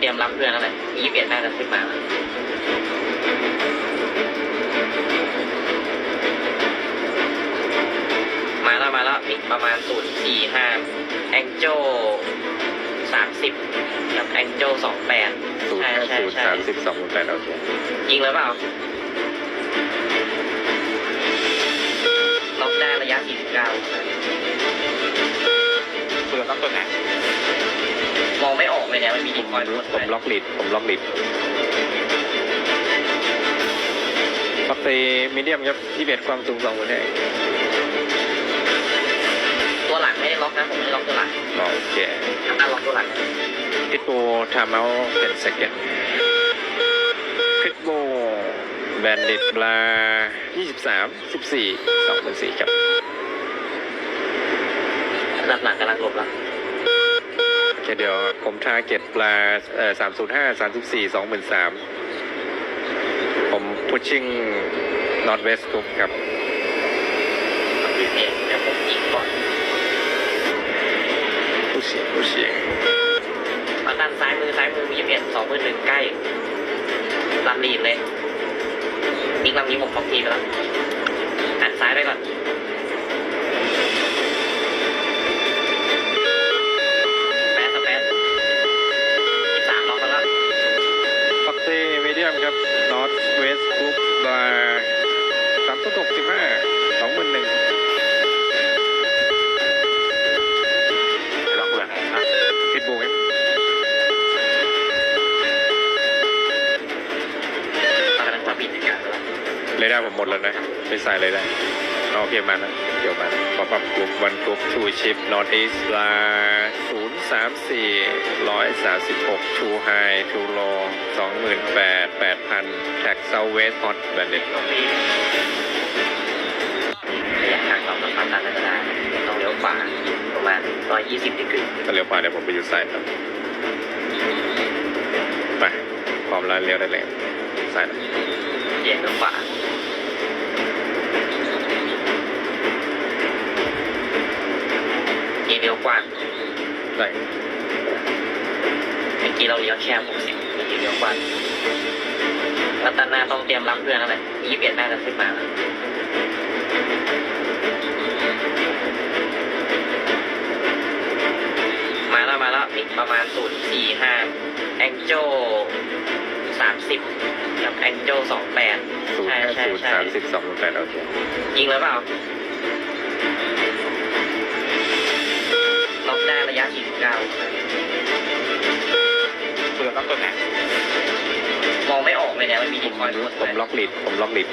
เตรียมรับเพื่อนแล้วแหละยี่สิบเอ็ดน่าจะขึ้นมามาแล้วมาแล้วอีกประมาณศูนย์สี่ห้าแองเจลสามสิบกับแองเจลสองแปดศูนย์ใช่ห้าใช่ศูนย์ใช่สามสิบสองแปดโอเคยิงเลยเปล่าล็อกได้ระยะสี่สิบเก้า องไม่ออกเลยเนี่ยไม่มีดินคอยรู้ผมล็อกลิดผมล็อกลิดปักเตมีเดียมครับที่เบ็ดความสูงสองคนแห้ตัวหลังไม่ได้ล็อกนะผมไม่ได้ล็อกตัวหลังโอเคถ้าล็อกตัวหลังพิทโบทำเอาเป็นเซกันพิทโบแบนดิตปลา23 14 2เป็น4ครับหลังหลังกำลังหลบแล้ว เคเดี๋ยว ผมทาร์เก็ตปลาเอ่อ305 34 23ผมพุชชิ่งนอตเวสต์กรุ๊ปครับโอเคเดี๋ยวผมยิงก่อนผู้เสียงผู้เสียงมาด้านซ้ายมือซ้ายมือยี่สิบเอ็ดสองมือหนึ่งใกล้ลำลีดเลยยิงลำนี้ผมพอกทีไปแล้วอันซ้ายไปก่อน เลยได้ผมหมดแล้วนะไม่ใส่เลยได้โอเคมานะเดี๋ยวมาปรับปรับกรุ๊ปวันกรุ๊ปทูชิปนอตอีสลาศูนย์สามสี่ร้อยสามสิบหกทูไฮทูโลสองหมื่นแปดแปดพันแท็กเซาเวสฮอตแบนเด็ดตรงนี้ระยะทางต่อจากความตันก็ได้ต้องเลี้ยวขวาประมาณร้อยยี่สิบดีกรีถ้าเลี้ยวขวาเดี๋ยวผมไปอยู่ซ้ายครับไปความร้านเลี้ยวได้เลยซ้ายนะ เย็นเลี้ยวขวาเกียร์เลี้ยวกว้างได้เมื่อกี้เราเลี้ยวแค่หกสิบเมื่อกี้เลี้ยวกว้างแล้วตันาต้องเตรียมรับเพื่อนแล้วแหละยี่สิบเอ็ดน่าจะขึ้นมาแล้วมาแล้วมาแล้วอีกประมาณศูนย์สี่ห้าแองเจล สามสิบกับแองเจลสองแปดศูนย์ใช่ห้าใช่ศูนย์ใช่สามสิบสองแปดโอเคยิงเลยเปล่าล็อกได้ระยะสี่สิบเก้าเปลือกต้องตัวไหนมองไม่ออกเลยเนี่ยไม่มีดินคอยรู้ผมล็อกลิดผมล็อกลิด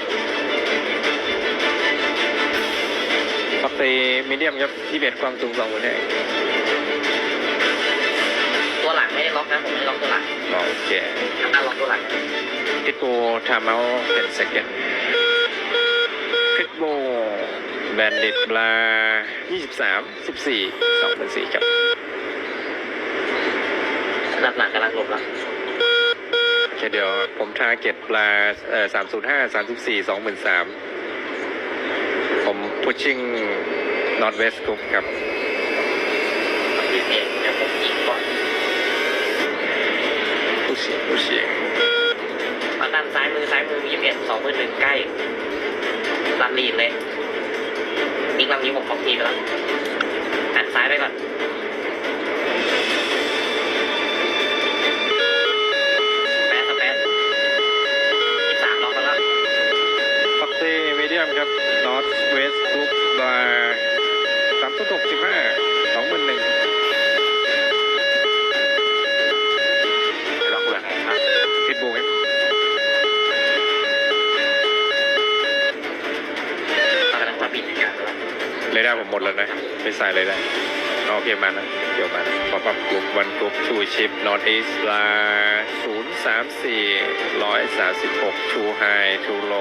ปักเตมีเดียมครับที่เบ็ดความสูงสองคนแห้ตัวหลังไม่ได้ ล็อกนะผมไม่ได้ล็อกตัวหลังโอเคถ้าล็อกตัวหลังพิทโบทำเอาเป็นเซกันพิทโบแบนดิตปลา23 14 2เป็น4ครับหลังหลังกำลังหลบแล้วโอเคเดี๋ยวผมทาร์เก็ตปลาเอ่อ305 34 23ผมพุชชิ่งนอตเวสต์กรุ๊ปครับโอเคเดี๋ยวผมยิงก่อนผู้เสียงเสียงมาด้านซ้ายมือซ้ายมือยี่สิบเอ็ดสองมือหนึ่งใกล้ลำลีนเลยยิงลำนี้ผมของทีไปแล้วอันซ้ายไปก่อน เลยได้ผมหมดแล้วนะ ไม่ใส่เลยได้โอเคมานะเดี๋ยวมาปรับปรับกรุ๊ปวันกรุ๊ปทูชิปนอตอีสลาศูนย์สามสี่ร้อยสามสิบหกทูไฮทูโล